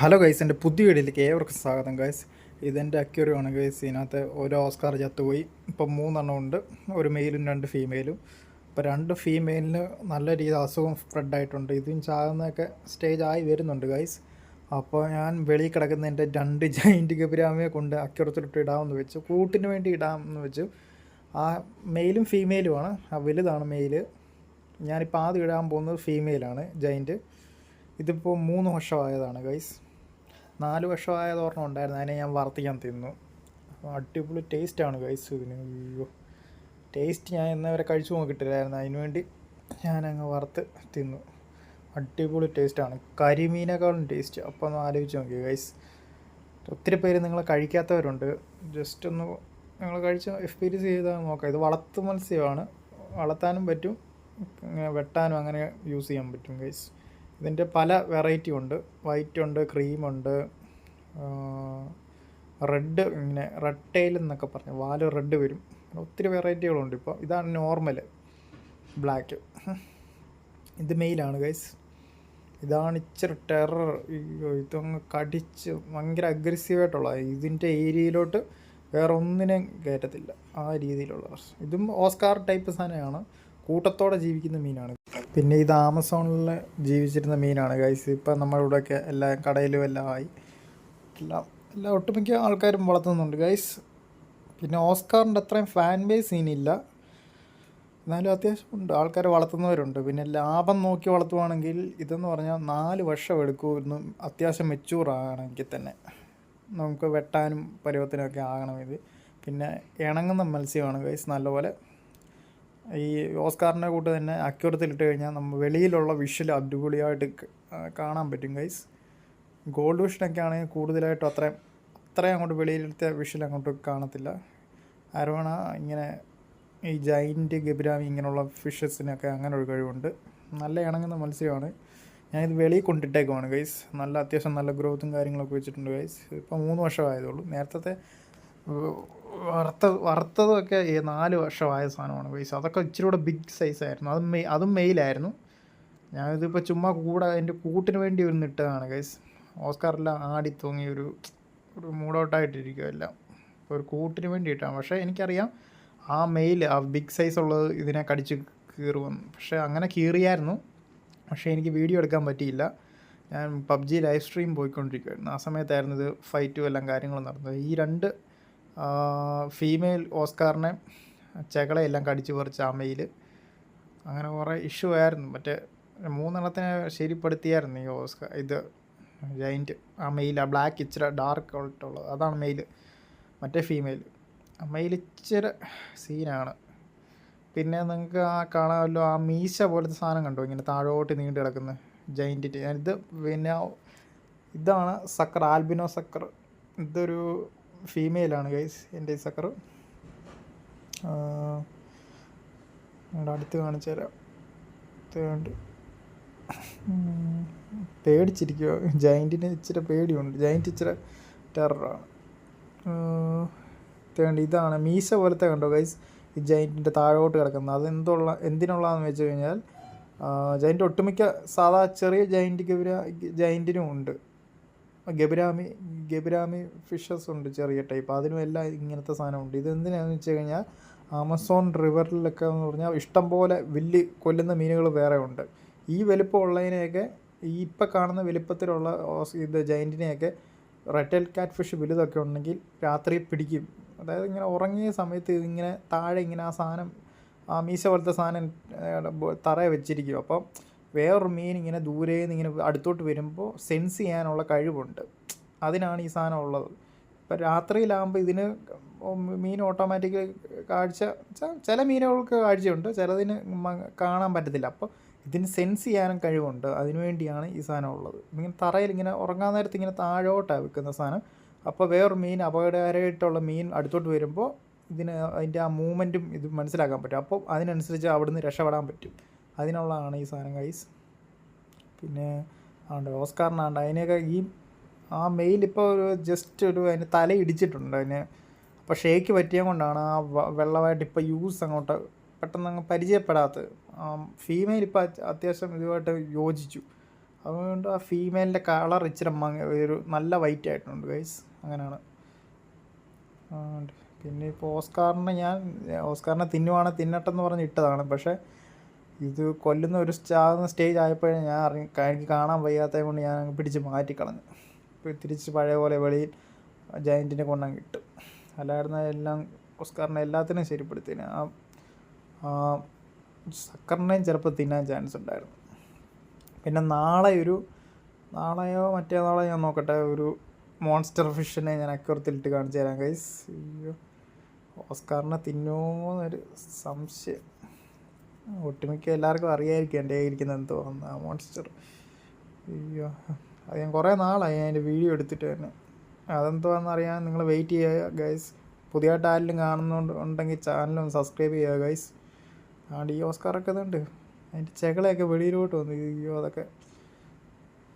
Hello guys എന്റെ പുതിയ വീഡിയോയിലേക്ക് ഏവർക്കും സ്വാഗതം ഗൈസ് ഇതെന്റെ അക്യൂറിയാണ് ഗൈസ് ഇതിനകത്ത് ഓരോ ഓസ്കാർ ചത്തുപോയി. ഇപ്പം മൂന്നെണ്ണം ഉണ്ട്. ഒരു മെയിലും രണ്ട് ഫീമെയിലും അപ്പോൾ രണ്ട് ഫീമെയിലിന് നല്ല രീതിയിൽ അസുഖം സ്പ്രെഡ് ആയിട്ടുണ്ട്. ഇതും ചാകുന്നതൊക്കെ സ്റ്റേജ് ആയി വരുന്നുണ്ട് ഗൈസ് അപ്പോൾ ഞാൻ വെളിയിൽ കിടക്കുന്ന എന്റെ രണ്ട് ജൈന്റ് ഗബിരാമയെ കൊണ്ട് അക്യൂറത്തിലിട്ട് ഇടാമെന്ന് വെച്ചു. കൂട്ടിന് വേണ്ടി ഇടാമെന്ന് വെച്ചു. ആ മെയിലും ഫീമെയിലുമാണ് ആ വലുതാണ് മെയിൽ ഞാനിപ്പോൾ ആദ്യം ഇടാൻ പോകുന്നത് ഫീമെയിലാണ് ജൈന്റ് ഇതിപ്പോൾ മൂന്ന് വർഷമായതാണ് ഗൈസ് നാല് വർഷമായത് ഓർമ്മ ഉണ്ടായിരുന്നു. അതിനെ ഞാൻ വറുത്തിക്കാൻ തിന്നു. അടിപൊളി ടേസ്റ്റാണ് ഗൈസ് ഇതിന്. അയ്യോ. ടേസ്റ്റ് ഞാൻ ഇന്നവരെ കഴിച്ചു നോക്കിയിട്ടില്ലായിരുന്നു. അതിന് വേണ്ടി ഞാനങ്ങ് വറുത്ത് തിന്നു. അടിപൊളി ടേസ്റ്റാണ് കരിമീനേക്കാളും ടേസ്റ്റ് അപ്പോൾ ഒന്ന് ആലോചിച്ച് നോക്കി ഗൈസ് ഒത്തിരി പേര് നിങ്ങൾ കഴിക്കാത്തവരുണ്ട്. ജസ്റ്റ് ഒന്ന് നിങ്ങൾ കഴിച്ച് എക്സ്പീരിയൻസ് ചെയ്താൽ നോക്കാം. ഇത് വളർത്തു മത്സ്യമാണ്. വളർത്താനും പറ്റും. വെട്ടാനും അങ്ങനെ യൂസ് ചെയ്യാൻ പറ്റും ഗൈസ് ഇതിന്റെ പല വെറൈറ്റി ഉണ്ട്. വൈറ്റ് ഉണ്ട് ക്രീമുണ്ട് റെഡ് ഇങ്ങനെ റെഡ് ടൈൽ എന്നൊക്കെ പറഞ്ഞു വാൽ റെഡ് വരും. ഒത്തിരി വെറൈറ്റികളുണ്ട് ഇപ്പോൾ. ഇതാണ് നോർമൽ ബ്ലാക്ക് ഇത് മെയിലാണ് ഗൈസ് ഇതാണ് ഇച്ചിരി ടെറർ ഇതങ്ങ് കടിച്ച് ഭയങ്കര അഗ്രസീവായിട്ടുള്ള ഇതിന്റെ ഏരിയയിലോട്ട് വേറെ ഒന്നിനെയും കയറ്റത്തില്ല ആ രീതിയിലുള്ള ഇതും ഓസ്കാർ ടൈപ്പ് സാധനമാണ്. കൂട്ടത്തോടെ ജീവിക്കുന്ന മീനാണ് പിന്നെ ഇത് ആമസോണിൽ ജീവിച്ചിരുന്ന മീനാണ്. ഗൈസ് ഇപ്പം നമ്മളിവിടെയൊക്കെ എല്ലാ കടയിലും എല്ലാം ആയി. എല്ലാം എല്ലാ ഒട്ടുമിക്ക ആൾക്കാരും വളർത്തുന്നുണ്ട്. ഗൈസ് പിന്നെ ഓസ്കാറിന്റെ അത്രയും ഫാൻ ബേസ് ഇനിയില്ല എന്നാലും അത്യാവശ്യം ഉണ്ട്. ആൾക്കാർ വളർത്തുന്നവരുണ്ട്. പിന്നെ ലാഭം നോക്കി വളർത്തുവാണെങ്കിൽ ഇതെന്ന് പറഞ്ഞാൽ നാല് വർഷം എടുക്കുമെന്ന് അത്യാവശ്യം മെച്ചൂർ ആകണമെങ്കിൽ തന്നെ. നമുക്ക് വെട്ടാനും പരുവത്തിനൊക്കെ ആകണം ഇത്. പിന്നെ ഇണങ്ങുന്ന മത്സ്യമാണ്. ഗൈസ് നല്ലപോലെ ഈ ഓസ്കാറിന്റെ കൂട്ട് തന്നെ അക്യൂറത്തിലിട്ട് കഴിഞ്ഞാൽ നമ്മൾ വെളിയിലുള്ള വിഷ്വൽ അടിപൊളിയായിട്ട് കാണാൻ പറ്റും ഗൈസ് ഗോൾഡ് വിഷനൊക്കെ ആണെങ്കിൽ കൂടുതലായിട്ടും അത്രയും അത്രയും അങ്ങോട്ട് വെളിയിലത്തെ വിഷ്വൽ അങ്ങോട്ട് കാണത്തില്ല. അരവണ ഇങ്ങനെ ഈ ജൈന്റ് ഗബിരാമി ഇങ്ങനെയുള്ള ഫിഷസിനൊക്കെ അങ്ങനെ ഒരു കഴിവുണ്ട്. നല്ല ഇണങ്ങുന്ന മത്സ്യമാണ്. ഞാനിത് വെളിയിൽ കൊണ്ടിട്ടേക്കുവാണ് ഗൈസ് നല്ല അത്യാവശ്യം നല്ല ഗ്രോത്തും കാര്യങ്ങളൊക്കെ വെച്ചിട്ടുണ്ട് ഗൈസ് ഇപ്പോൾ മൂന്ന് വർഷമായതുള്ളൂ നേരത്തെ വറുത്ത വറുത്തതൊക്കെ നാല് വർഷമായ സാധനമാണ് പൈസ അതൊക്കെ ഇച്ചിരി കൂടെ ബിഗ് സൈസ് ആയിരുന്നു. അതും മെയ് അതും മെയിലായിരുന്നു ഞാനിതിപ്പോൾ ചുമ്മാ കൂടെ എന്റെ കൂട്ടിന് വേണ്ടി ഒന്ന് ഇട്ടതാണ് ഗൈസ് ഓസ്കാറെല്ലാം ആടി തൂങ്ങി ഒരു ഒരു മൂഡൗട്ടായിട്ടിരിക്കും എല്ലാം. അപ്പോൾ ഒരു കൂട്ടിന് വേണ്ടി ഇട്ടാണ് പക്ഷേ എനിക്കറിയാം ആ മെയിൽ ആ ബിഗ് സൈസ് ഉള്ളത് ഇതിനെ കടിച്ച് കീറുമെന്ന്. പക്ഷേ അങ്ങനെ കീറിയായിരുന്നു. പക്ഷേ എനിക്ക് വീഡിയോ എടുക്കാൻ പറ്റിയില്ല. ഞാൻ പബ്ജി ലൈവ് സ്ട്രീം പോയിക്കൊണ്ടിരിക്കുമായിരുന്നു ആ സമയത്തായിരുന്നു ഇത് ഫൈറ്റും എല്ലാം കാര്യങ്ങളും നടന്നത്. ഈ രണ്ട് ഫീമെയിൽ ഓസ്കാറിനെ ചെകളെല്ലാം കടിച്ചു പറിച്ച അമ്മയിൽ അങ്ങനെ കുറേ ഇഷ്യൂ ആയിരുന്നു. മറ്റേ മൂന്നെണ്ണത്തിനെ ശരിപ്പെടുത്തിയായിരുന്നു ഈ ഓസ്കാർ ഇത് ജൈന്റ് ആ മെയിൽ ആ ബ്ലാക്ക് ഇച്ചിരി ഡാർക്ക് ആയിട്ടുള്ളത്. അതാണ് മെയിൽ മറ്റേ ഫീമെയിൽ ആ മെയിൽ ഇച്ചിരി സീനാണ് പിന്നെ നിങ്ങൾക്ക് ആ കാണാമല്ലോ ആ മീശ പോലത്തെ സാധനം കണ്ടോ? ഇങ്ങനെ താഴോട്ട് നീണ്ടു കിടക്കുന്നത് ജൈന്റിന്റെ ഇത് പിന്നെ ഇതാണ് സക്കർ ആൽബിനോ സക്കർ. ഇതൊരു ഫീമെയിലാണ് ഗൈസ് എന്റെ ഈ സക്കർ നിങ്ങളുടെ അടുത്ത് കാണിച്ചു തരാം. തേണ്ട് പേടിച്ചിരിക്കുക ജയന്റിന് ഇച്ചിരി പേടിയുണ്ട്. ജയന്റ് ഇച്ചിരി ടെററാണ്. തേണ്ട ഇതാണ് മീശ പോലത്തെ കണ്ടോ ഗൈസ് ഈ ജയന്റിന്റെ താഴോട്ട് കിടക്കുന്നത്. അത് എന്തുള്ള എന്തിനുള്ളതെന്ന് വെച്ച് കഴിഞ്ഞാൽ ജയന്റ് ഒട്ടുമിക്ക സാധാ ചെറിയ ജയന്റിക്ക് ഇവർ ജയന്റിനും ഉണ്ട്. ഗബിരാമി ഗബിരാമി ഫിഷസ് ഉണ്ട് ചെറിയ ടൈപ്പ് അതിനും എല്ലാം ഇങ്ങനത്തെ സാധനമുണ്ട്. ഇതെന്തിനാന്ന് വെച്ച് കഴിഞ്ഞാൽ ആമസോൺ റിവറിലൊക്കെ എന്ന് പറഞ്ഞാൽ ഇഷ്ടംപോലെ വലിയ കൊല്ലുന്ന മീനുകൾ വേറെ ഉണ്ട്. ഈ വലിപ്പമുള്ളതിനെയൊക്കെ ഈ ഇപ്പം കാണുന്ന വലിപ്പത്തിലുള്ള ഇത് ജൈന്റിനെയൊക്കെ റെറ്റൽ കാറ്റ് ഫിഷ് വലുതൊക്കെ ഉണ്ടെങ്കിൽ രാത്രി പിടിക്കും. അതായത് ഇങ്ങനെ ഉറങ്ങിയ സമയത്ത് ഇതിങ്ങനെ താഴെ ഇങ്ങനെ ആ സാധനം ആ മീശ പോലത്തെ സാധനം തറയെ വെച്ചിരിക്കും. അപ്പം വേറൊരു മീൻ ഇങ്ങനെ ദൂരെ നിന്ന് ഇങ്ങനെ അടുത്തോട്ട് വരുമ്പോൾ സെൻസ് ചെയ്യാനുള്ള കഴിവുണ്ട്. അതിനാണ് ഈ സാധനം ഉള്ളത്. ഇപ്പം രാത്രിയിലാകുമ്പോൾ ഇതിന് മീൻ ഓട്ടോമാറ്റിക്കലി കാഴ്ച ചില മീനുകൾക്ക് കാഴ്ചയുണ്ട് ചിലതിന് കാണാൻ പറ്റത്തില്ല. അപ്പോൾ ഇതിന് സെൻസ് ചെയ്യാനും കഴിവുണ്ട്. അതിനുവേണ്ടിയാണ് ഈ സാധനം ഉള്ളത്. ഇങ്ങനെ തറയിൽ ഇങ്ങനെ ഉറങ്ങാൻ നേരത്ത് ഇങ്ങനെ താഴോട്ടാണ് വെക്കുന്ന സാധനം. അപ്പോൾ വേറൊരു മീൻ അപകടകരമായിട്ടുള്ള മീൻ അടുത്തോട്ട് വരുമ്പോൾ ഇതിന് അതിന്റെ ആ മൂവ്മെന്റും ഇത് മനസ്സിലാക്കാൻ പറ്റും. അപ്പോൾ അതിനനുസരിച്ച് അവിടുന്ന് രക്ഷപ്പെടാൻ പറ്റും. അതിനുള്ളതാണ് ഈ സാധനം ഗൈസ് പിന്നെ ആണ്ട് ഓസ്കാറിനാണ്ട് അതിനെയൊക്കെ ഈ ആ മെയിൽ ഇപ്പോൾ ഒരു ജസ്റ്റ് ഒരു അതിന് തല ഇടിച്ചിട്ടുണ്ട്. അതിന് അപ്പോൾ ഷേക്ക് പറ്റിയ കൊണ്ടാണ് ആ വെള്ളമായിട്ട് ഇപ്പോൾ യൂസ് അങ്ങോട്ട് പെട്ടെന്ന് അങ്ങ് പരിചയപ്പെടാത്തത്. ഫീമെയിൽ ഇപ്പോൾ അത്യാവശ്യം ഇതുമായിട്ട് യോജിച്ചു. അതുകൊണ്ട് ആ ഫീമെയിലിന്റെ കളർ ഇച്ചിരി മങ്ങ ഒരു നല്ല വൈറ്റ് ആയിട്ടുണ്ട് ഗൈസ് അങ്ങനെയാണ്. പിന്നെ ഇപ്പോൾ ഓസ്കാറിനെ ഞാൻ ഓസ്കാറിനെ തിന്നുവാണ് തിന്നട്ടെന്ന് പറഞ്ഞ് ഇട്ടതാണ്. പക്ഷേ ഇത് കൊല്ലുന്ന ഒരു ചാകുന്ന സ്റ്റേജ് ആയപ്പോഴേ ഞാൻ അറിഞ്ഞ എനിക്ക് കാണാൻ വയ്യാത്തത് കൊണ്ട് ഞാൻ അങ്ങ് പിടിച്ച് മാറ്റിക്കളഞ്ഞു ഇപ്പോൾ തിരിച്ച് പഴയ പോലെ വെളിയിൽ ജയന്റിനെ കൊണ്ടങ്ങ് കിട്ടും അല്ലായിരുന്ന എല്ലാം ഓസ്കാറിനെ എല്ലാത്തിനും ശരിപ്പെടുത്തിന് ആ സക്കറിനെയും ചിലപ്പോൾ തിന്നാൻ ചാൻസ് ഉണ്ടായിരുന്നു. പിന്നെ നാളെ ഒരു നാളെയോ മറ്റേ നാളെയോ ഞാൻ നോക്കട്ടെ ഒരു മോൺസ്റ്റർ ഫിഷിനെ ഞാൻ അക്കുറത്തിലിട്ട് കാണിച്ചു തരാം ഗൈസ് അയ്യോ ഓസ്കാറിനെ തിന്നുമോ എന്നൊരു സംശയം. ഒട്ടുമിക്ക എല്ലാവർക്കും അറിയായിരിക്കും എന്റെ ഇരിക്കുന്നത് എന്തോ ആ മോൺസ്റ്റർ അയ്യോ അത് ഞാൻ കുറേ നാളായി ഞാൻ വീഡിയോ എടുത്തിട്ട് തന്നെ. അതെന്തുവാണെന്ന് അറിയാൻ നിങ്ങൾ വെയിറ്റ് ചെയ്യുക ഗൈസ് പുതിയതായിട്ട് ആരെങ്കിലും കാണുന്നുണ്ട് ഉണ്ടെങ്കിൽ ചാനലൊന്ന് സബ്സ്ക്രൈബ് ചെയ്യുക ഗൈസ് അതുകൊണ്ട് ഈ ഓസ്കാറൊക്കെ ഇതുണ്ട്. അതിന്റെ ചെകളെയൊക്കെ വെളിയിലോട്ട് വന്നു. അയ്യോ അതൊക്കെ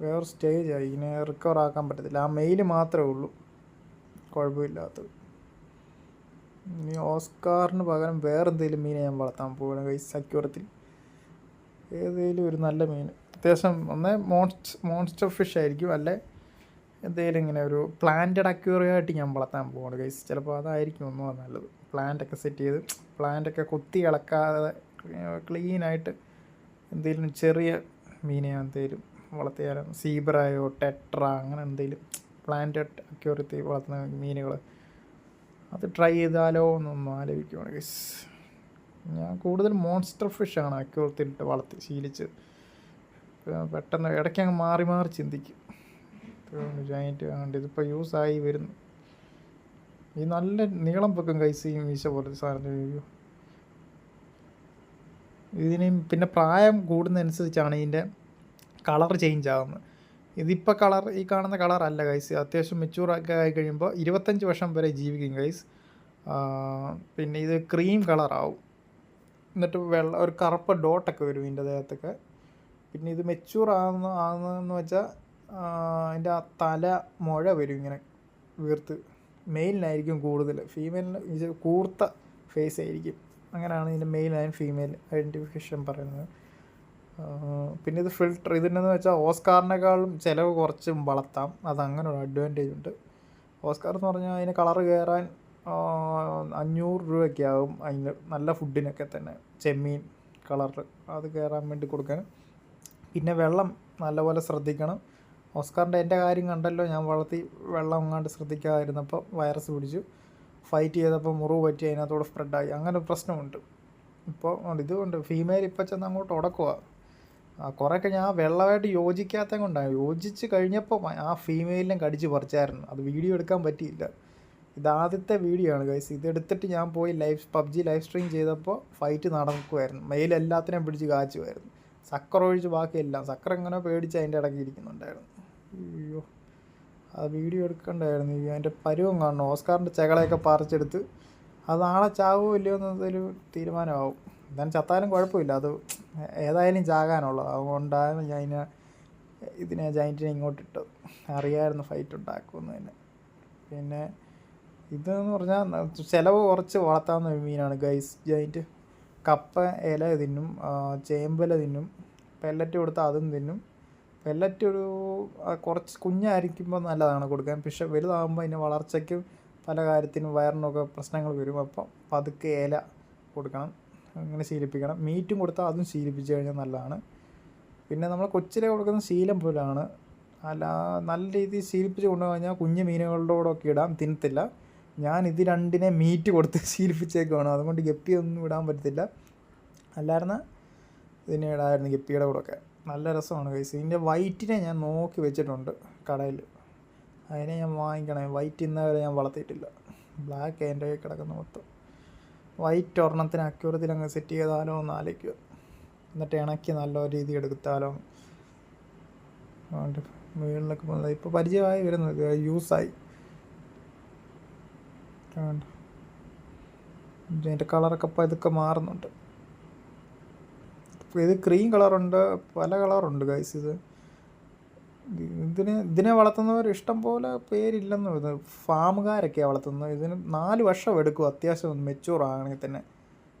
വേറെ സ്റ്റേജായി ഇതിനെ റിക്കവർ ആക്കാൻ പറ്റത്തില്ല. ആ മെയിൽ മാത്രമേ ഉള്ളൂ. കുഴപ്പമില്ലാത്തത്. ഇനി ഓസ്കാറിന് പകരം വേറെ എന്തെങ്കിലും മീനെ ഞാൻ വളർത്താൻ പോകണം കൈസ് അക്യൂറത്തിൽ ഏതെങ്കിലും ഒരു നല്ല മീൻ. അത്യാവശ്യം ഒന്ന് മോൺസ്റ്റ് മോൺസ്റ്റർ ഫിഷ് ആയിരിക്കും. അല്ലെ? എന്തെങ്കിലും ഇങ്ങനെ ഒരു പ്ലാന്റഡ് അക്യൂറിയായിട്ട് ഞാൻ വളർത്താൻ പോവാണ് കൈസ് ചിലപ്പോൾ അതായിരിക്കും ഒന്നുകൂടെ നല്ലത്. പ്ലാന്റൊക്കെ സെറ്റ് ചെയ്ത് പ്ലാന്റൊക്കെ കൊത്തി ഇളക്കാതെ ക്ലീനായിട്ട് എന്തെങ്കിലും ചെറിയ മീനെ എന്തെങ്കിലും വളർത്തിയാലും? സീബ്രായോ ടെട്ര അങ്ങനെ എന്തെങ്കിലും പ്ലാന്റഡ് അക്യൂറിറ്റി വളർത്തുന്ന മീനുകൾ അത് ട്രൈ ചെയ്താലോ എന്നൊന്ന് ആലോചിക്കുവാണ് ഗൈസ് ഞാൻ കൂടുതൽ മോൺസ്റ്റർ ഫിഷാണ് അക്യൂറത്തിലിട്ട് വളർത്തി ശീലിച്ച്. പെട്ടെന്ന് ഇടയ്ക്ക് അങ്ങ് മാറി മാറി ചിന്തിക്കും. ജോയിന്റ് കണ്ട് ഇതിപ്പോൾ ആയി വരുന്നു. ഈ നല്ല നീളം പൊക്കം കൈസ് ഈ മീശ പോലെ സാധനം. വീഡിയോ ഇതിന് പിന്നെ പ്രായം കൂടുന്നതനുസരിച്ചാണ് ഇതിന്റെ കളർ ചേഞ്ച് ആകുന്നത് ഇതിപ്പോൾ കളർ ഈ കാണുന്ന കളർ അല്ല ഗൈസ് അത്യാവശ്യം മെച്ചൂർ ഒക്കെ ആയി കഴിയുമ്പോൾ ഇരുപത്തഞ്ച് വർഷം വരെ ജീവിക്കും ഗൈസ് പിന്നെ ഇത് ക്രീം കളറാവും എന്നിട്ട് വെള്ള ഒരു കറുപ്പ് ഡോട്ടൊക്കെ വരും ഇതിന്റെ ദേഹത്തൊക്കെ പിന്നെ ഇത് മെച്ചൂർ ആകുന്ന ആകുന്നതെന്ന് വെച്ചാൽ അതിന്റെ ആ തല മുഴ വരും ഇങ്ങനെ വീർത്ത്. മെയിലിനായിരിക്കും കൂടുതൽ ഫീമെയിലിന് കൂർത്ത ഫേസ് ആയിരിക്കും. അങ്ങനെയാണ് ഇതിന്റെ മെയിൽ ആൻഡ് ഫീമെയിൽ ഐഡന്റിഫിക്കേഷൻ പറയുന്നത്. പിന്നെ ഇത് ഫിൽട്ടർ ഇതിനെന്ന് വെച്ചാൽ ഓസ്കാറിനേക്കാളും ചിലവ് കുറച്ച് വളർത്താം. അത് അങ്ങനെ ഒരു അഡ്വാന്റേജ് ഉണ്ട്. ഓസ്കാർ എന്ന് പറഞ്ഞാൽ അതിന് കളറ് കയറാൻ അഞ്ഞൂറ് രൂപയൊക്കെ ആകും അതിന് നല്ല ഫുഡിനൊക്കെ തന്നെ. ചെമ്മീൻ കളർ അത് കയറാൻ വേണ്ടി കൊടുക്കാൻ. പിന്നെ വെള്ളം നല്ലപോലെ ശ്രദ്ധിക്കണം. ഓസ്കാറിന്റെ എന്റെ കാര്യം കണ്ടല്ലോ ഞാൻ വളർത്തി വെള്ളം എങ്ങാണ്ട് ശ്രദ്ധിക്കാതിരുന്നപ്പോൾ വൈറസ് പിടിച്ചു. ഫൈറ്റ് ചെയ്തപ്പോൾ മുറിവ് പറ്റി അതിനകത്തോടെ സ്പ്രെഡായി അങ്ങനെ പ്രശ്നമുണ്ട്. ഇപ്പോൾ ഇതുകൊണ്ട് ഫീമെയിൽ ഇപ്പം ചെന്ന് അങ്ങോട്ട് ഉടക്കുക കുറേയൊക്കെ ഞാൻ വെള്ളമായിട്ട് യോജിക്കാത്ത കൊണ്ടാണ്. യോജിച്ച് കഴിഞ്ഞപ്പോൾ ആ ഫീമെയിലിനെ കടിച്ച് പറിച്ചായിരുന്നു. അത് വീഡിയോ എടുക്കാൻ പറ്റിയില്ല. ഇതാദ്യത്തെ വീഡിയോ ആണ് ഗൈസ് ഇതെടുത്തിട്ട് ഞാൻ പോയി ലൈവ് പബ്ജി ലൈവ് സ്ട്രീം ചെയ്തപ്പോൾ ഫൈറ്റ് നടക്കുമായിരുന്നു മെയിൽ എല്ലാത്തിനെയും പിടിച്ച് കാച്ചുമായിരുന്നു സക്കർ ഒഴിച്ച് ബാക്കിയെല്ലാം. സക്കർ എങ്ങനെ പേടിച്ച് അതിന്റെ ഇടയ്ക്ക് ഇരിക്കുന്നുണ്ടായിരുന്നു. അയ്യോ. അത് വീഡിയോ എടുക്കണ്ടായിരുന്നു. അതിന്റെ പരുവം കാണണം. ഓസ്കാറിന്റെ ചകളയൊക്കെ പറിച്ചെടുത്ത് അത് നാളെ ചാവുമോ ഇല്ലയോ എന്നതൊരു തീരുമാനമാവും. എന്തായാലും ചത്താലും കുഴപ്പമില്ല. അത് ഏതായാലും ചാകാനുള്ളത് അതുകൊണ്ടാണ് ഞാൻ ഇതിനെ ഇതിനെ ജൈന്റിനെ ഇങ്ങോട്ട് ഇട്ടത് അറിയാമായിരുന്നു ഫൈറ്റ് ഉണ്ടാക്കുമെന്ന് തന്നെ. പിന്നെ ഇതെന്ന് പറഞ്ഞാൽ ചിലവ് കുറച്ച് വളർത്താവുന്ന ഒരു മീനാണ് ഗൈസ് ജൈന്റ് കപ്പ ഇല തിന്നും ചേമ്പല തിന്നും പെല്ലറ്റ് കൊടുത്താൽ അതും തിന്നും. പെല്ലറ്റ് ഒരു കുറച്ച് കുഞ്ഞായിരിക്കുമ്പോൾ നല്ലതാണ് കൊടുക്കാൻ. പക്ഷെ വലുതാകുമ്പോൾ അതിന്റെ വളർച്ചയ്ക്കും പല കാര്യത്തിനും വയറിനൊക്കെ പ്രശ്നങ്ങൾ വരും. അപ്പം പതുക്കെ ഇല കൊടുക്കണം. അങ്ങനെ ശീലിപ്പിക്കണം. മീറ്റും കൊടുത്താൽ അതും ശീലിപ്പിച്ച് കഴിഞ്ഞാൽ നല്ലതാണ്. പിന്നെ നമ്മൾ കൊച്ചിലെ കൊടുക്കുന്ന ശീലം പോലാണ്. അല്ല നല്ല രീതിയിൽ ശീലിപ്പിച്ച് കൊണ്ടുപോയി കുഞ്ഞു ഒക്കെ ഇടാം തിന്നത്തില്ല. ഞാൻ ഇത് രണ്ടിനെ മീറ്റ് കൊടുത്ത് ശീലിപ്പിച്ചേക്കുവാണ്. അതുകൊണ്ട് ഗപ്പിയൊന്നും ഇടാൻ പറ്റത്തില്ല. അല്ലായിരുന്ന ഇതിനെ ഇടായിരുന്നു ഗപ്പിയുടെ കൂടെ ഒക്കെ നല്ല രസമാണ് കൈസ് ഇതിന്റെ വൈറ്റിനെ ഞാൻ നോക്കി വെച്ചിട്ടുണ്ട് കടയിൽ അതിനെ ഞാൻ വാങ്ങിക്കണേ. വൈറ്റ് ഇന്നവരെ ഞാൻ വളർത്തിയിട്ടില്ല. ബ്ലാക്ക് എന്റെ കിടക്കുന്ന മൊത്തം. വൈറ്റ് ഒരെണ്ണത്തിന് അക്യൂറത്തിൽ അങ്ങ് സെറ്റ് ചെയ്താലോ എന്ന് ആലോചിക്കുക. എന്നിട്ട് ഇണക്കി നല്ല രീതി എടുത്താലോ. അതുകൊണ്ട് പോകുന്നത് ഇപ്പോൾ പരിചയമായി വരുന്നത് യൂസായി അതിന്റെ കളറൊക്കെ ഇപ്പോൾ ഇതൊക്കെ മാറുന്നുണ്ട്. ഇത് ക്രീം കളറുണ്ട് പല കളറുണ്ട് ഗൈസ് ഇത്. ഇതിന് ഇതിനെ വളർത്തുന്നവർ ഇഷ്ടം പോലെ പേരില്ലെന്ന് ഇത് ഫാമുകാരൊക്കെയാണ് വളർത്തുന്നത്. ഇതിന് നാല് വർഷം എടുക്കും. അത്യാവശ്യം മെച്ചൂർ ആണെങ്കിൽ തന്നെ.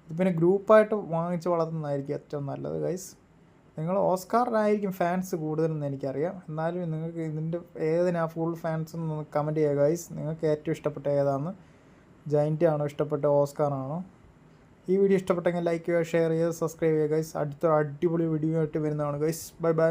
ഇത് പിന്നെ ഗ്രൂപ്പായിട്ട് വാങ്ങിച്ച് വളർത്തുന്നതായിരിക്കും ഏറ്റവും നല്ലത് ഗൈസ് നിങ്ങൾ ഓസ്കാറിനായിരിക്കും ഫാൻസ് കൂടുതലെന്ന് എനിക്കറിയാം. എന്നാലും നിങ്ങൾക്ക് ഇതിന്റെ ഏതിനാ ഫുൾ ഫാൻസ് എന്ന് കമന്റ് ചെയ്യുക ഗൈസ് നിങ്ങൾക്ക് ഏറ്റവും ഇഷ്ടപ്പെട്ട ഏതാണ് ജൈന്റ് ആണോ ഇഷ്ടപ്പെട്ട ഓസ്കാർ ആണോ? ഈ വീഡിയോ ഇഷ്ടപ്പെട്ടെങ്കിൽ ലൈക്ക് ചെയ്യുക ഷെയർ ചെയ്യുക സബ്സ്ക്രൈബ് ചെയ്യുക ഗൈസ് അടുത്ത അടിപൊളി വീഡിയോ ആയിട്ട് വരുന്നതാണ് ഗൈസ് ബൈ ബൈ